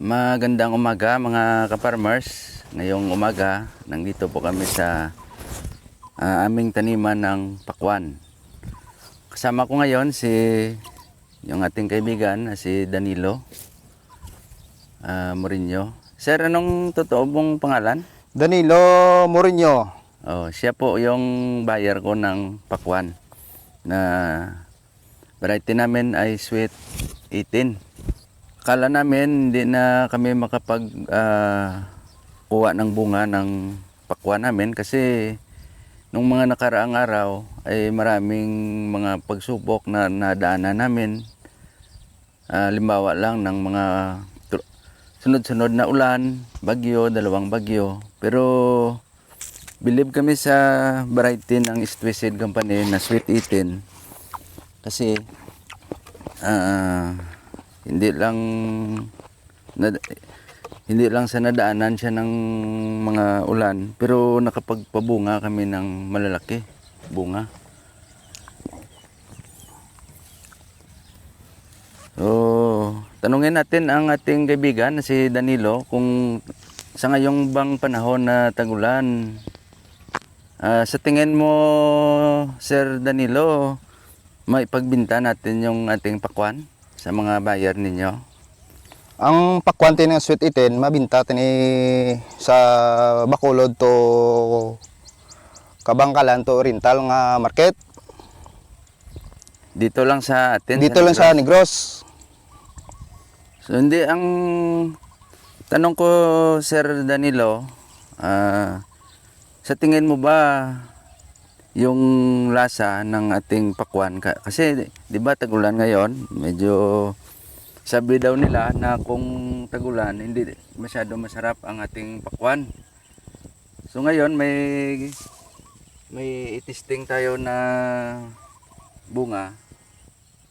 Magandang umaga mga kaparmers. Ngayong umaga, nandito po kami sa ah, aming taniman ng pakwan. Kasama ko ngayon si yung ating kaibigan na si Danilo ah, Morinho. Sir, anong totoo mong pangalan? Danilo Morinho. Oh, siya po yung buyer ko ng pakwan na variety namin ay sweet 18. Akala namin hindi na kami makapag ah, kuha ng bunga ng pakwan namin kasi nung mga nakaraang araw ay maraming mga pagsubok na nadaanan namin. Ah, limbawa lang ng mga sunod-sunod na ulan, bagyo, dalawang bagyo. Pero believe kami sa variety ng Twisted Company na Sweet 18 kasi ah, hindi lang na, hindi lang sa nadaanan siya ng mga ulan pero nakapagpabunga kami ng malalaki bunga. So, tanungin natin ang ating kaibigan na si Danilo kung sa ngayong bang panahon na tagulan Ah, sa tingin mo, Sir Danilo, maipagbinta natin yung ating pakwan sa mga buyer ninyo? Ang pakwanti ng sweet itin, mabinta tini sa Bacolod to Kabangkalan to Oriental nga market. Dito lang sa atin? Dito lang sa Negros. So, hindi, ang tanong ko, Sir Danilo, ah, sa tingin mo ba yung lasa ng ating pakwan? Ka- Kasi, di ba, tagulan ngayon, medyo sabi daw nila na kung tagulan, hindi masyado masarap ang ating pakwan. So ngayon, may may itesting tayo na bunga.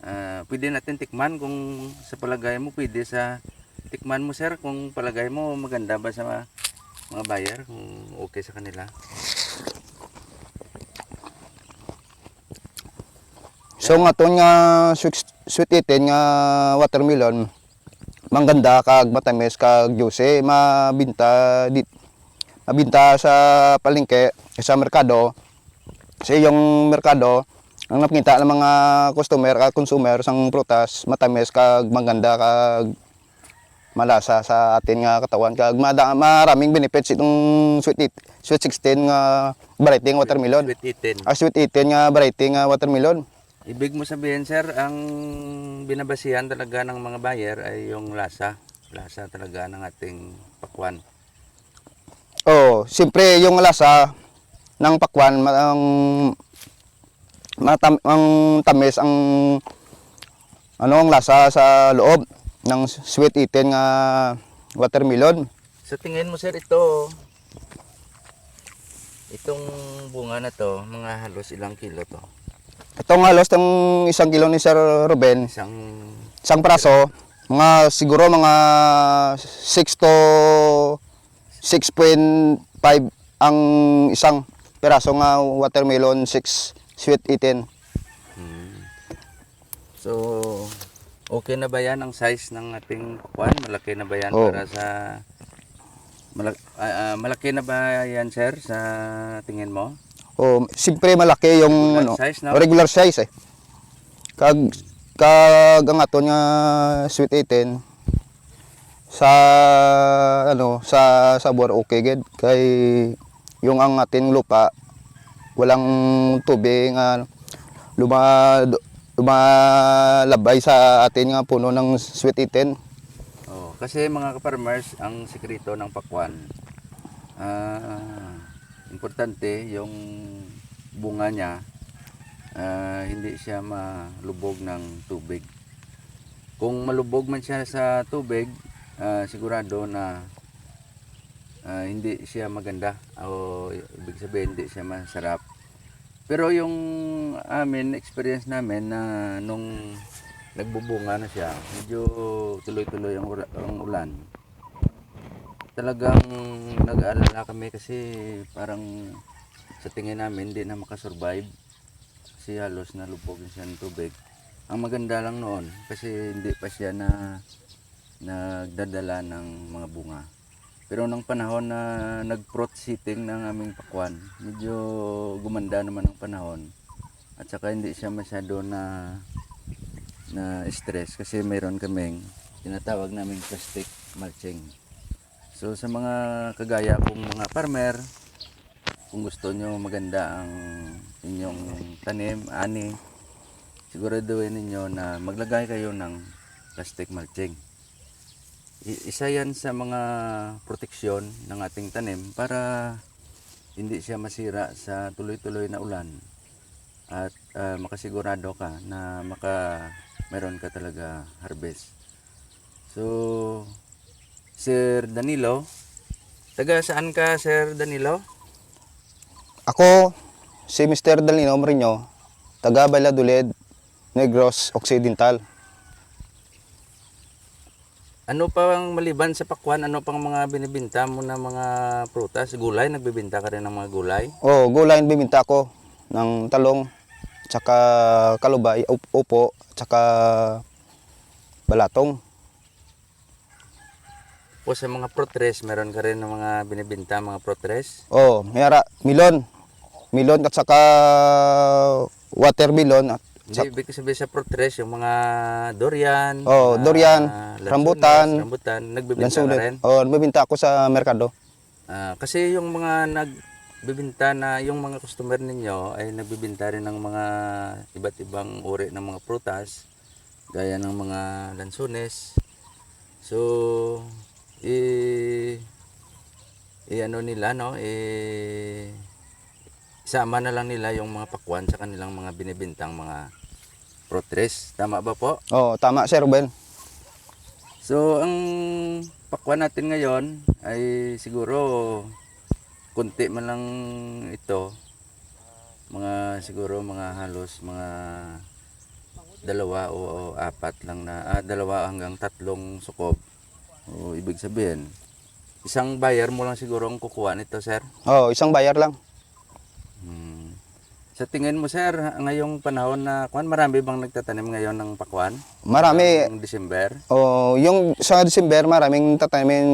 Ah, pwede natin tikman kung sa palagay mo pwede sa tikman mo sir kung palagay mo maganda ba sa mga, mga buyer kung okay sa kanila. So nga to nga sweet, itin nga watermelon, mangganda kag matamis kag juicy, mabinta dit mabinta sa palengke sa merkado. Kasi yung merkado, ang nakita ng mga customer kag consumer sang prutas, matamis kag maganda kag malasa sa atin nga katawan kag mada, maraming benefits itong sweet it, sweet 16 nga variety nga watermelon. Sweet eaten. Ah, sweet 18 nga variety nga watermelon. Ibig mo sabihin sir, ang binabasihan talaga ng mga buyer ay yung lasa. Lasa talaga ng ating pakwan. Oh, siyempre yung lasa ng pakwan ang matam, ang tamis ang ano ang lasa sa loob ng sweet eaten nga watermelon. Sa tingin mo sir, ito itong bunga na to, mga halos ilang kilo to? Itong halos ng isang kilo ni Sir Ruben, Isang isang praso, mga siguro mga 6 to 6.5 ang isang peraso nga watermelon 6 sweet eaten. Hmm. So, okay na ba yan ang size ng ating kwan? Malaki na ba yan Oo. para sa... Malaki, malaki na ba yan, sir, sa tingin mo? Oh, siyempre malaki yung Regular ano, size, no? regular size eh. Kag kag ang aton nga sweet 18 sa ano sa sabor okay gid kay yung ang ating lupa walang tubig nga luma lumalabay sa atin nga puno ng sweet 18 Oh, kasi mga ka-farmers, ang sikreto ng pakwan, ah, importante yung bunga niya, ah, hindi siya malubog ng tubig. Kung malubog man siya sa tubig, ah, sigurado na ah, hindi siya maganda o ibig sabihin hindi siya masarap. Pero yung amin experience namin na nung nagbubunga na siya, medyo tuloy-tuloy ang, ang ulan. Talagang nag-aalala kami kasi parang sa tingin namin hindi na makasurvive kasi halos nalubog siya ng tubig. Ang maganda lang noon kasi hindi pa siya na nagdadala ng mga bunga. Pero nung panahon na nag-fruit sitting ng aming pakwan, medyo gumanda naman ang panahon. At saka hindi siya masyado na na stress kasi mayroon kaming tinatawag naming plastic mulching. So sa mga kagaya kong mga farmer, kung gusto nyo maganda ang inyong tanim, ani, siguraduhin ninyo na maglagay kayo ng plastic mulching. Isa yan sa mga proteksyon ng ating tanim para hindi siya masira sa tuloy-tuloy na ulan at ah, makasigurado ka na maka meron ka talaga harvest. So, Sir Danilo, taga saan ka Sir Danilo? Ako, si Mr. Dalino Marino, taga Baladulid, Negros Occidental. Ano pa ang maliban sa pakwan, ano pang mga binibinta mo na mga prutas, gulay, nagbibinta ka rin ng mga gulay? Oh, gulay bibinta ko ng talong, tsaka kalubay, up- upo, tsaka balatong. O sa mga protres, meron ka rin ng mga binibinta mga protres? Oh, mayara, milon. Milon at saka watermelon at Hindi, ibig sabihin sa protres, yung mga durian, Oh, mga durian, lansunes, rambutan, rambutan, nagbibinta ka lansulit. rin? Oh, bibinta ako sa merkado. Ah, kasi yung mga nagbibinta na, yung mga customer ninyo ay nagbibinta rin ng mga iba't ibang uri ng mga prutas, gaya ng mga lansunes. So, i, i ano nila, no? I, isama na lang nila yung mga pakwan sa kanilang mga binibintang mga protres. Tama ba po? Oh, tama Sir Ruben. So, ang pakwan natin ngayon ay siguro kunti man lang ito. Mga siguro mga halos mga dalawa o, o apat lang na ah, dalawa hanggang tatlong sukob. O ibig sabihin, isang buyer mo lang siguro ang kukuha nito, sir. Oh, isang bayar lang. Hmm. Sa tingin mo, sir, ngayong panahon na kwan, marami bang nagtatanim ngayon ng pakwan? Marami Ng December? Oh, yung sa December maraming tatamin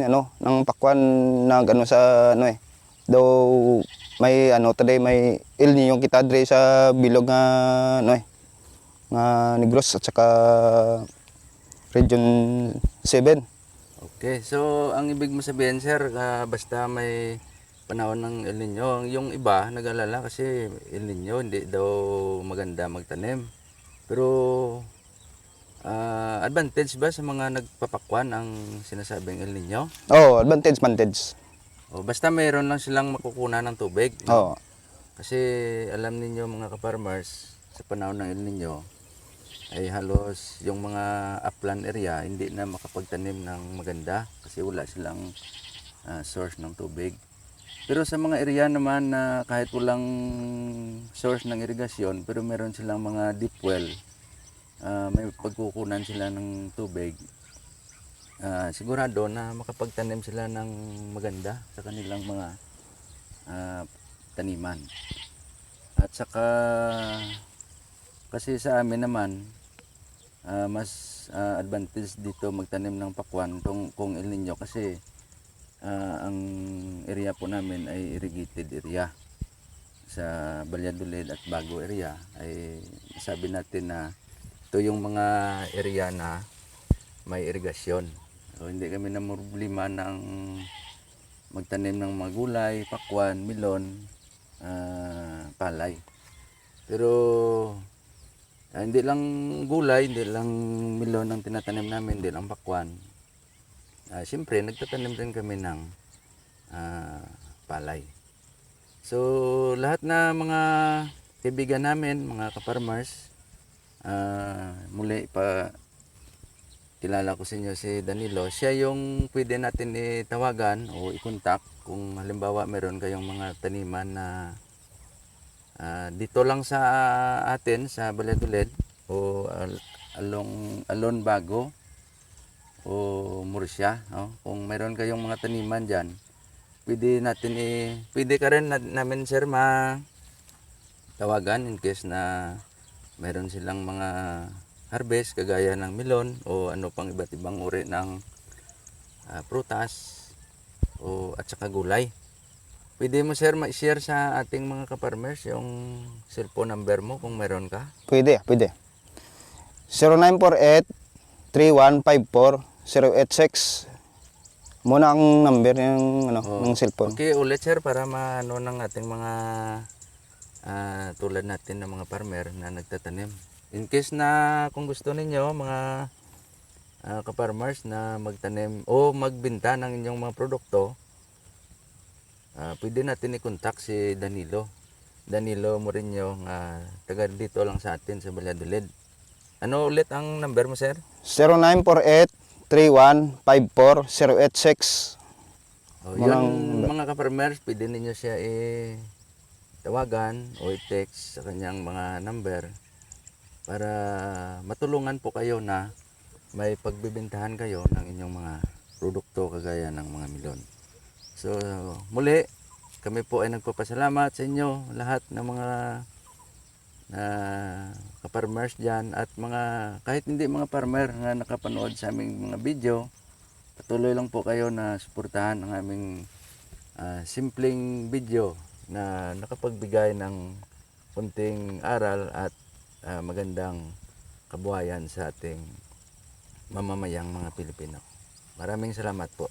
ano ng pakwan na ano sa ano eh. Though may ano today may El Nino kita dre sa bilog nga ano eh nga Negros at saka Region 7. Okay, so ang ibig mo sabihin sir, ah, basta may panahon ng El Nino, yung iba nag-alala kasi El Nino hindi daw maganda magtanim. Pero ah, advantage ba sa mga nagpapakwan ang sinasabing El Nino? Oh, advantage advantage. O basta mayroon lang silang makukunan ng tubig. no? Oh. Kasi alam ninyo mga ka-farmers, sa panahon ng El Nino, ay halos yung mga upland area hindi na makapagtanim ng maganda kasi wala silang ah, source ng tubig. Pero sa mga area naman na kahit walang source ng irigasyon pero meron silang mga deep well, ah, may pagkukunan sila ng tubig, ah, sigurado na makapagtanim sila ng maganda sa kanilang mga ah, taniman. At saka kasi sa amin naman ah, mas ah, advantage dito magtanim ng pakwan kung, kung El Nino kasi ah, ang area po namin ay irrigated area sa Valladolid at Bago area ay sabi natin na ito yung mga area na may irigasyon. So, hindi kami na problema ng magtanim ng mga gulay, pakwan, milon, ah, palay. Pero ah, hindi lang gulay, hindi lang milon ang tinatanim namin, hindi lang pakwan. Ah, Siyempre, nagtatanim rin kami ng ah, palay. So, lahat na mga kaibigan namin, mga kaparmers, ah, muli pa kilala ko sa inyo si Danilo. Siya yung pwede natin itawagan o i-contact kung halimbawa meron kayong mga taniman na ah, dito lang sa atin sa Valladolid o al- along Alon Bago o Murcia, no? Kung meron kayong mga taniman diyan, pwede natin i pwede ka rin na, namin sir ma tawagan in case na meron silang mga harvest kagaya ng melon o ano pang iba't ibang uri ng ah, prutas o at saka gulay. Pwede mo sir ma-share sa ating mga kaparmers yung cellphone number mo kung meron ka. Pwede, pwede. 0948-3154-086. Muna ang number yung ano, Oo. ng cellphone. Okay, ulit sir para maano ng ating mga ah, tulad natin ng mga farmer na nagtatanim. In case na kung gusto ninyo mga ah, kaparmers na magtanim o magbenta ng inyong mga produkto, ah, pwede natin i-contact si Danilo. Danilo Morinho, nga taga dito lang sa atin sa Valladolid. Ano ulit ang number mo, sir? 0948-3154-086. O, Walang- yun, mga kaparmers, pwede ninyo siya i tawagan o i-text sa kanyang mga number para matulungan po kayo na may pagbibentahan kayo ng inyong mga produkto kagaya ng mga milon. So, muli, kami po ay nagpapasalamat sa inyo lahat ng mga na kaparmers dyan at mga kahit hindi mga farmer na nakapanood sa aming mga video patuloy lang po kayo na suportahan ang aming ah, simpleng video na nakapagbigay ng kunting aral at ah, magandang kabuhayan sa ating mamamayang mga Pilipino. Maraming salamat po.